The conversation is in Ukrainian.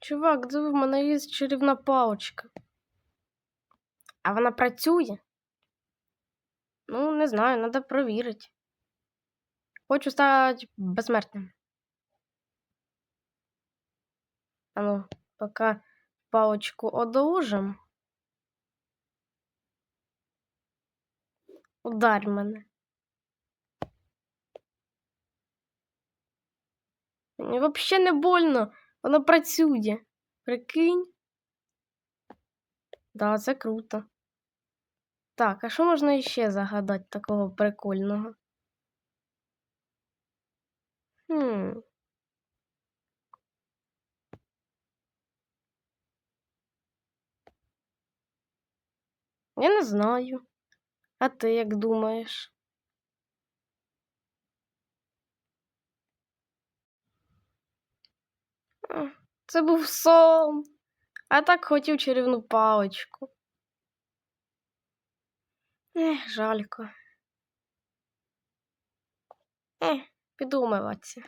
Чувак, диви, в мене є чарівна паличка. А вона працює? Ну, не знаю, треба перевірити. Хочу стати безсмертним. А ну, поки паличку одолжим. Ударь мене. Мені взагалі не больно. Воно працює. Прикинь. Да, це круто. Так, а що можна іще загадати такого прикольного? Хм. Я не знаю. А ти як думаєш? Це був сон. А так хотів чарівну паличку. Ех, жалько. Ех, піду умиватися.